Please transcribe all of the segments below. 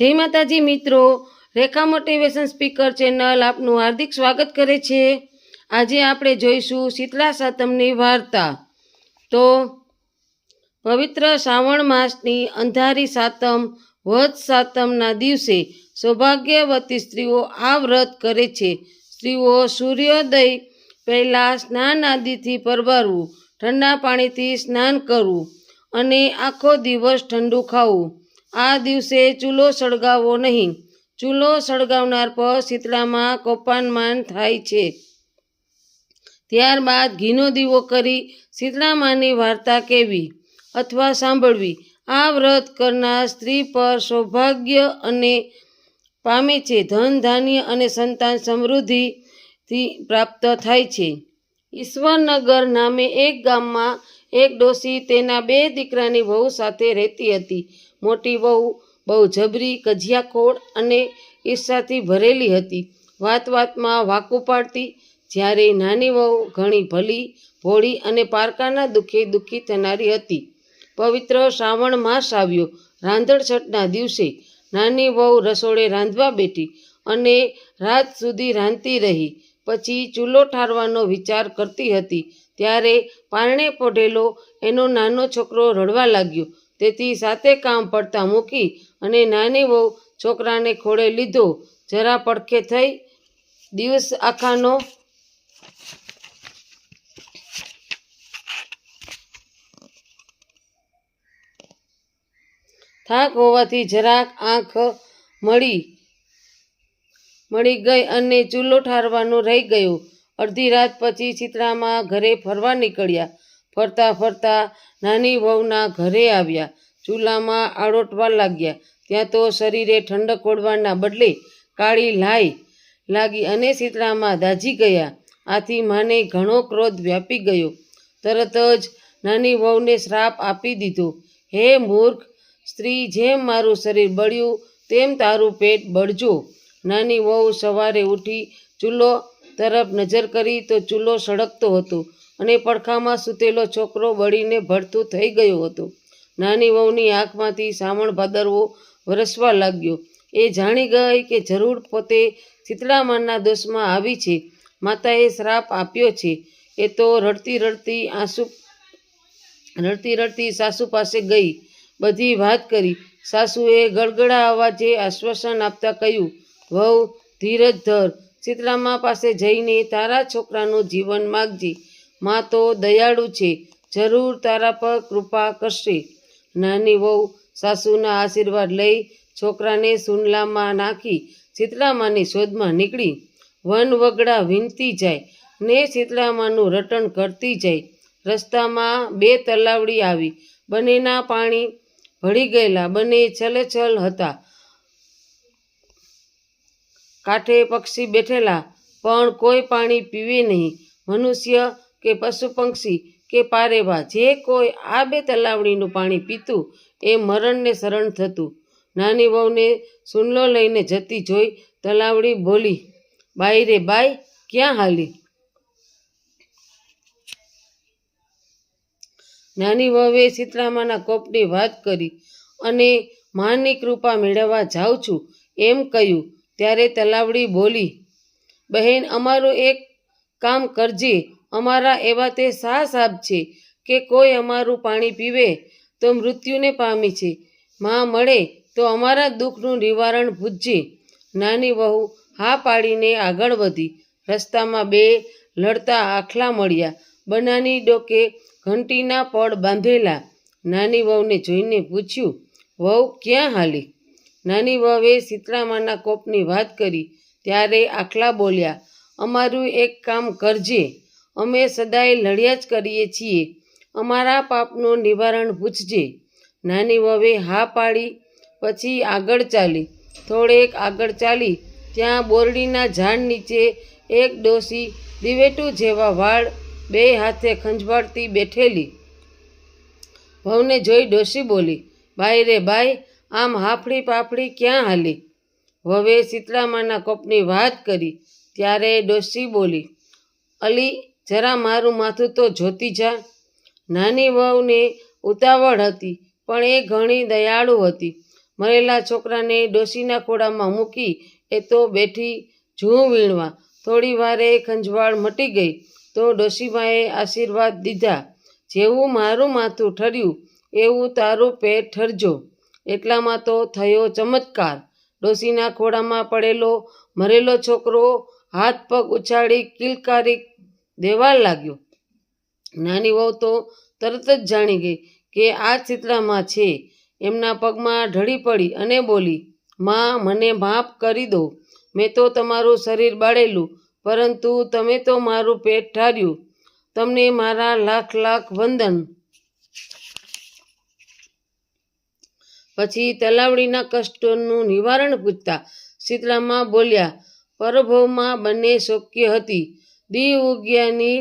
જય માતાજી મિત્રો, રેખા મોટિવેશન સ્પીકર ચેનલ આપનું હાર્દિક સ્વાગત કરે છે. આજે આપણે જોઈશું શીતળા સાતમની વાર્તા. તો, પવિત્ર શ્રાવણ માસની અંધારી સાતમ વધ સાતમના દિવસે સૌભાગ્યવતી સ્ત્રીઓ આ વ્રત કરે છે. સ્ત્રીઓ સૂર્યોદય પહેલાં સ્નાન આદિથી પરવારવું ઠંડા પાણીથી સ્નાન કરવું અને આખો દિવસ ઠંડુ ખાવું. આ દિવસે ચૂલો સળગાવવો નહીં. ચૂલો સળગાવનાર પર શીતળામાં કોપાનમાન થાય છે. ત્યારબાદ ઘીનો દીવો કરી શીતળામાની વાર્તા કહેવી અથવા સાંભળવી. આ વ્રત કરનાર સ્ત્રી પર સૌભાગ્ય અને પામે છે. ધન, ધાન્ય અને સંતાન સમૃદ્ધિથી પ્રાપ્ત થાય છે. ઈશ્વરનગર નામે એક ગામમાં એક ડોસી તેના બે દીકરાની વહુ સાથે રહેતી હતી. મોટી વહુ, બહુ જબરી, કજિયાખોળ અને ઈર્ષાથી ભરેલી હતી. વાત વાતમાં વાકુ પાડતી, જ્યારે નાની વહુ ઘણી ભલી, ભોળી અને પારકાના દુઃખે દુઃખી થનારી હતી. પવિત્ર શ્રાવણ માસ આવ્યો. રાંધણછઠના દિવસે નાની વહુ રસોડે રાંધવા બેઠી અને રાત સુધી રાંધતી રહી. પછી ચૂલો ઠારવાનો વિચાર કરતી હતી. ત્યારે પારણે પડેલો એનો નાનો છોકરો રડવા લાગ્યો. તેથી સાથે કામ પડતા મૂકી અને નાની વહુ છોકરાને ખોળે લીધો. જરા પડખે થઈ દિવસ આખાનો થાક હોવાથી જરાક આંખ મળી મળી ગઈ અને ચૂલો ઠારવાનો રહી ગયો. અડધી રાત પછી ચિત્રામાં ઘરે ફરવા નીકળ્યા. ફરતા ફરતા નાની વહુના ઘરે આવ્યા. ચૂલામાં આળોટવા લાગ્યા. ત્યાં તો શરીરે ઠંડક ઓળવાના બદલે કાળી લાઈ લાગી અને શીતળામાં દાઝી ગયા. આથી માને ઘણો ક્રોધ વ્યાપી ગયો. તરત જ નાની વહુને શ્રાપ આપી દીધો. હે મૂર્ખ, સ્ત્રી જેમ મારું શરીર બળ્યું, તેમ તારું પેટ બળજો. નાની વહુ સવારે ઉઠી ચૂલો તરફ નજર કરી તો ચૂલો સળગતો હતો. અને પડખામાં સૂતેલો છોકરો બળીને ભડતું થઈ ગયો હતો. નાની વહુની આંખમાંથી સાવણ ભાદરવો વરસવા લાગ્યો. એ જાણી ગઈ કે જરૂર પોતે શીતળામાના દોષમાં આવી છે. માતાએ શ્રાપ આપ્યો છે. એ તો રડતી રડતી આંસુ, રડતી રડતી સાસુ પાસે ગઈ. બધી વાત કરી. સાસુએ ગળગળા અવાજે આશ્વાસન આપતા કહ્યું, વહુ, ધીરજ ધર. શીતળામા પાસે જઈને તારા છોકરાનું જીવન માગજે. માં તો દયાળુ છે. જરૂર તારા પર કૃપા કરશે. નાની વહુ સાસુના આશીર્વાદ લઈ છોકરાને સુનલામાં નાખી શીતળામાની શોધમાં નીકળી. વન વગડા વીણતી જાય ને શીતળામાનું રટણ કરતી જાય. રસ્તામાં બે તલાવડી આવી. બંનેના પાણી ભળી ગયેલા. બંને છલેછલ હતા. કાંઠે પક્ષી બેઠેલા. પણ કોઈ પાણી પીવે નહીં. મનુષ્ય કે પશુ પક્ષી કે પારેવા જે કોઈ આ બે તલાવડીનું પાણી પીતું, એ મરણને શરણ થતું. નાની વહુને સુનલો લઈને જતી જોઈ તલાવડી બોલી, બાઈ રે બાઈ, ક્યાં હાલી? નાની વહુએ સીતળામાના કોપની વાત કરી અને માની કૃપા મેળવવા જાઉં છું. એમ કહ્યું. ત્યારે તલાવડી બોલી, બહેન, અમારું એક કામ કરજે. અમારા એવા તે સા સાપ છે કે કોઈ અમારું પાણી પીવે તો મૃત્યુને પામી છે. માં મળે તો અમારા દુઃખનું નિવારણ ભૂજજે નાની વહુ હા પાડીને આગળ વધી. રસ્તામાં બે લડતા આખલા મળ્યા. બનાની ડોકે ઘંટીના પડ બાંધેલા. નાની વહુને જોઈને પૂછ્યું, વહુ, ક્યાં હાલી? નાની વહુએ શીતળામાના કોપની વાત કરી. ત્યારે આખલા બોલ્યા, અમારું એક કામ કરજે. અમે સદાય લડ્યા જ કરીએ છીએ. અમારા પાપનું નિવારણ પૂછજે નાની વવે હા પાડી, પછી આગળ ચાલી. થોડેક આગળ ચાલી, ત્યાં બોરડીના ઝાડ નીચે એક ડોસી દિવેટું જેવા વાળ બે હાથે ખંજવાળતી બેઠેલી. વહુને જોઈ ડોસી બોલી, બાઈ રે ભાઈ આમ હાફડી પાફડી ક્યાં હાલી? વવે શીતળામાના કોપની વાત કરી. ત્યારે ડોસી બોલી, અલી જરા મારું માથું તો જોતી જા. નાની વહુને ઉતાવળ હતી, પણ એ ઘણી દયાળુ હતી. મરેલા છોકરાને ડોશીના ખોળામાં મૂકી એ તો બેઠી જૂં વીણવા. થોડી વારે ખંજવાળ મટી ગઈ તો ડોશીમાએ આશીર્વાદ દીધા. જેવું મારું માથું ઠર્યું, એવું તારું પેટ ઠરજો. એટલામાં તો થયો ચમત્કાર. ડોશીના ખોળામાં પડેલો, મરેલો છોકરો હાથ પગ ઉછાળી કિલકારી દેવા લાગ્યો. નાની વહુ તો તરત જ જાણી ગઈ કે આ ચિત્રામાં છે. એમના પગમાં ઢળી પડી અને બોલી, માં, મને માફ કરી દો. મેં તો તમારું શરીર બાળેલું, પરંતુ તમે તો મારું પેટ ઠાર્યું તમને મારા લાખ લાખ વંદન. પછી તલાવડીના કષ્ટોનું નિવારણ પૂછતા શીતળામાં બોલ્યા પરભવમાં બંને શોક્ય હતી. દી ઉગ્યાની,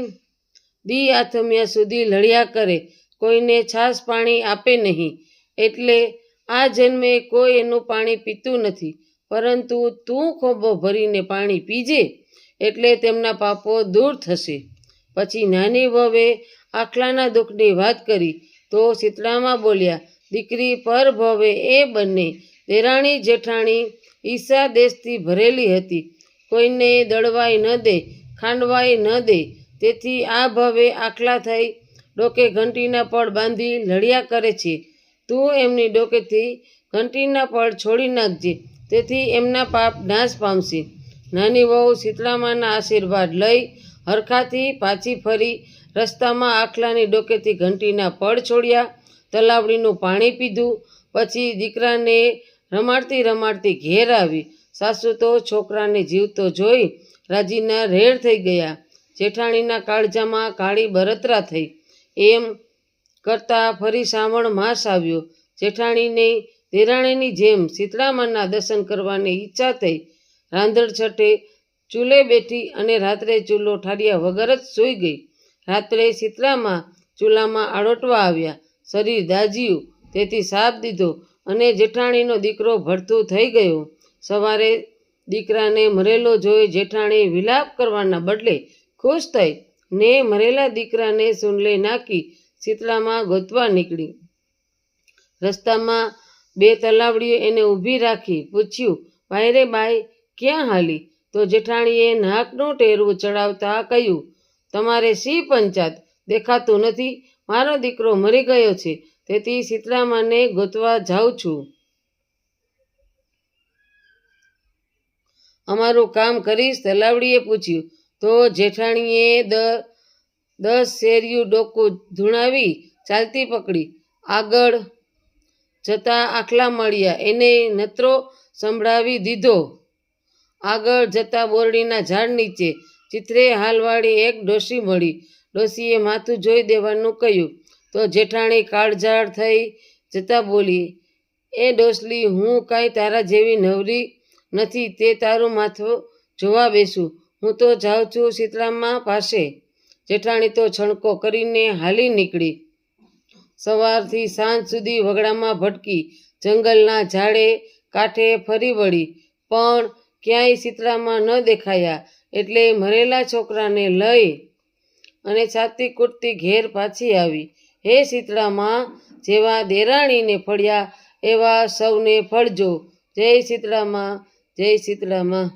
દી આથમ્યા સુધી લડ્યા કરે, કોઈને છાસ પાણી આપે નહીં. એટલે આ જન્મે કોઈ એનું પાણી પીતું નથી, પરંતુ તું ખોબો ભરીને પાણી પીજે, એટલે તેમના પાપો દૂર થશે. પછી નાની વવે આખલાના દુઃખની વાત કરી, તો શીતળામાં બોલ્યા, દીકરી, પર ભવે એ બંને. દેરાણી જેઠાણી ઈસા દેશથી ભરેલી હતી. કોઈને દળવાઈ ન દે ખાંડવાઈ ન દે. તેથી આ ભવે આખલા થઈ ડોકે ઘંટીના પડ બાંધી લડ્યા કરે છે. તું એમની ડોકેથી ઘંટીના પડ છોડી નાખજે. તેથી એમના પાપ નાશ પામશે. નાની વહુ શીતળામાના આશીર્વાદ લઈ હરખાથી પાછી ફરી રસ્તામાં આખલાની ડોકેથી ઘંટીના પડ છોડ્યા. તલાવડીનું પાણી પીધું. પછી દીકરાને રમાડતી રમાડતી ઘેર આવી. સાસુ તો છોકરાને જીવતો જોઈ રાજીના રેડ થઈ ગયા. જેઠાણીના કાળજામાં કાળી બરતરા થઈ. એમ કરતાં ફરી શ્રાવણ માસ આવ્યો. જેઠાણીને દેરાણીની જેમ શીતળામાના દર્શન કરવાની ઈચ્છા થઈ. રાંધણ છઠે ચૂલે બેઠી અને રાત્રે ચૂલો ઠાર્યા વગર જ સૂઈ ગઈ. રાત્રે શીતળામાં ચૂલામાં આડોટવા આવ્યા. શરીર દાજ્યું તેથી સાપ દીધો અને જેઠાણીનો દીકરો ભરતું થઈ ગયો. સવારે દીકરાને મરેલો જોઈ જેઠાણી વિલાપ કરવાના બદલે ખુશ થઈ ને મરેલા દીકરાને સુનલે નાખી શીતળામાં ગોતવા નીકળી. રસ્તામાં બે તલાવડીઓ એને ઊભી રાખી પૂછ્યું ભાઈ રે બાય ક્યાં હાલી? તો જેઠાણીએ નાકનું ટેરવું ચડાવતા કહ્યું, તમારે સી પંચાત દેખાતું નથી. મારો દીકરો મરી ગયો છે. તેથી શીતળામાને ગોતવા જાઉં છું. અમારું કામ કરીશ, તલાવડીએ પૂછ્યું. તો જેઠાણીએ દ, દસ શેરિયું ડોકું ધૂણાવી, ચાલતી પકડી. આગળ જતા આખલા મળ્યા. એને નત્રો સંભળાવી દીધો. આગળ જતા બોરડીના ઝાડ નીચે. ચિત્રે હાલવાળી એક ડોશી મળી. ડોશીએ માથું જોઈ દેવાનું કહ્યું. તો જેઠાણી કાળઝાળ થઈ જતા બોલી, એ ડોસલી હું કાંઈ તારા જેવી નવરી નથી, તે તારું માથું જોવા બેસું હું તો જાઉં છું શીતળામાં પાસે. જેઠાણી તો છણકો કરીને હાલી નીકળી. સવારથી સાંજ સુધી વગડામાં ભટકી, જંગલના ઝાડે કાંઠે ફરી વળી. પણ ક્યાંય શીતળામાં ન દેખાયા, એટલે મરેલા છોકરાને લઈ અને છાતી કૂટતી ઘેર પાછી આવી. હે શીતળામાં જેવા દેરાણીને ફળ્યા, એવા સૌને ફળજો. જય શીતળામાં જય શીતળામાં